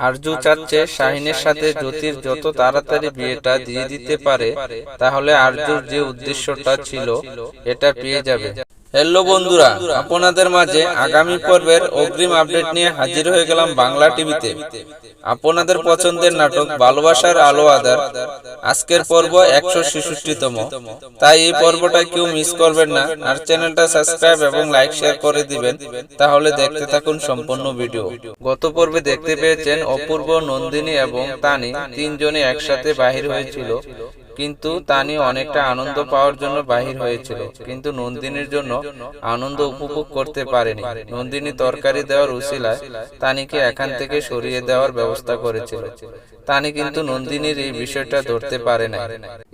আরজু চাচ্ছে শাহিনের সাথে জ্যোতির যত তাড়াতাড়ি বিয়েটা দিয়ে দিতে পারে তাহলে আরজুর যে উদ্দেশ্যটা ছিল এটা পেয়ে যাবে। হ্যালো বন্ধুরা, আপনাদের মাঝে আগামী পর্বের অগ্রিম আপডেট নিয়ে হাজির হয়ে গেলাম বাংলা টিভিতে। আপনাদের পছন্দের নাটক ভালোবাসার আলো আদার। আজকের পর্ব একশো ছেষট্টিতম। তাই এই পর্বটা কেউ মিস করবেন না। আর চ্যানেলটা সাবস্ক্রাইব এবং লাইক শেয়ার করে দিবেন। তাহলে দেখতে থাকুন সম্পূর্ণ ভিডিও। গত পর্বে দেখতে পেয়েছেন অপূর্ব নন্দিনী এবং তানি। তিনজনে একসাথে বাহির হয়েছিল। কিন্তু তানি অনেকটা আনন্দ পাওয়ার জন্য বাহির হয়েছিল। কিন্তু নন্দিনীর জন্য আনন্দ উপভোগ করতে পারেনি। নন্দিনী তরকারি দেওয়ার উসিলায় তানিকে এখান থেকে সরিয়ে দেওয়ার ব্যবস্থা করেছিল। তানি কিন্তু নন্দিনীর এই বিষয়টা ধরতে পারে না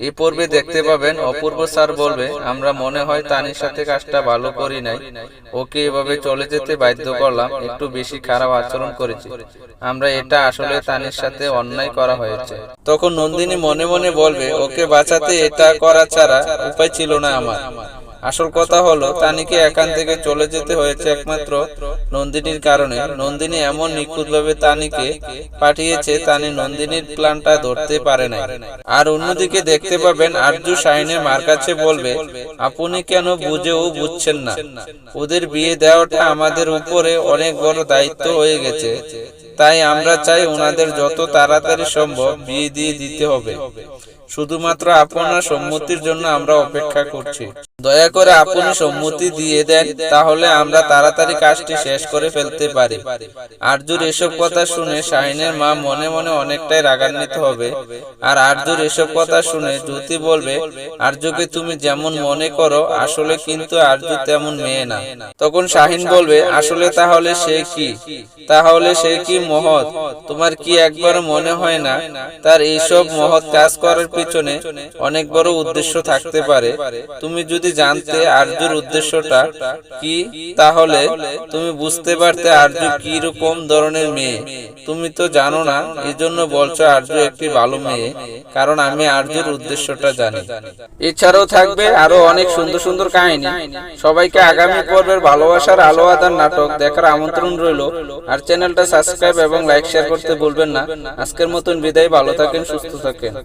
এই পর্বে দেখতে পাবেন অপূর্ব স্যার বলবে আমরা মনে হয় তানির সাথে কাজটা ভালো করি নাই। ওকে এভাবে চলে যেতে বাধ্য করলাম একটু বেশি খারাপ আচরণ করেছি আমরা এটা আসলে তানির সাথে অন্যায় করা হয়েছে তখন নন্দিনী মনে মনে বলবে ওকে বাঁচাতে এটা করা ছাড়া উপায় ছিল না আমার আসল কথা হলো, তানিকে এখান থেকে চলে যেতে হয়েছে একমাত্র নন্দিনীর কারণে। নন্দিনী এমন নিখুঁতভাবে তানিকে পাঠিয়েছে, তানি নন্দিনীর প্ল্যানটা ধরতে পারে না আর অন্যদিকে দেখতে পাবেন, আরজু শাহিনের মার কাছে বলবে, আপনি কেন বুঝেও বুঝছেন না? ওদের বিয়ে দেওয়াটা আমাদের উপরে অনেক বড় দায়িত্ব হয়ে গেছে। তাই আমরা চাই ওনাদের যত তাড়াতাড়ি সম্ভব বিয়ে দিয়ে দিতে হবে। শুধুমাত্র আপনার সম্মতির জন্য আমরা অপেক্ষা করছি। দয়া করে আপনি সম্মতি দিয়ে দেন, তাহলে আমরা তাড়াতাড়ি কাজটি শেষ করে ফেলতে পারি। আরজুর এসব কথা শুনে শাহিনের মা মনে মনে অনেকটাই রাগান্বিত হবে। আর আরজুর এসব কথা শুনে জ্যোতি বলবে, আরজুকে তুমি যেমন মনে করো, আসলে কিন্তু আরজু তেমন মেয়ে না। তখন শাহিন বলবে, আসলে তাহলে সে কি? তাহলে সে কি মহৎ? তোমার কি একবার মনে হয় না? তার এইসব মহৎ কাজ করার পিছনে অনেক বড় উদ্দেশ্য থাকতে পারে। তুমি যদি জানতে আরজুর উদ্দেশ্যটা কি, তাহলে তুমি বুঝতে পারতে আরজু কি রকম ধরনের মেয়ে। তুমি তো জানো না এই জন্য বলছো আরজু একটি ভালো মেয়ে, কারণ আমি আরজুর উদ্দেশ্যটা জানি। এছাড়াও থাকবে আরও অনেক সুন্দর সুন্দর কাহিনী। সবাইকে আগামী পর্বের ভালোবাসার আলো আদার নাটক দেখার আমন্ত্রণ রইল। আর চ্যানেলটা সাবস্ক্রাইব এবং লাইক শেয়ার করতে ভুলবেন না। আজকের মতন বিদায়, ভালো থাকেন, সুস্থ থাকেন।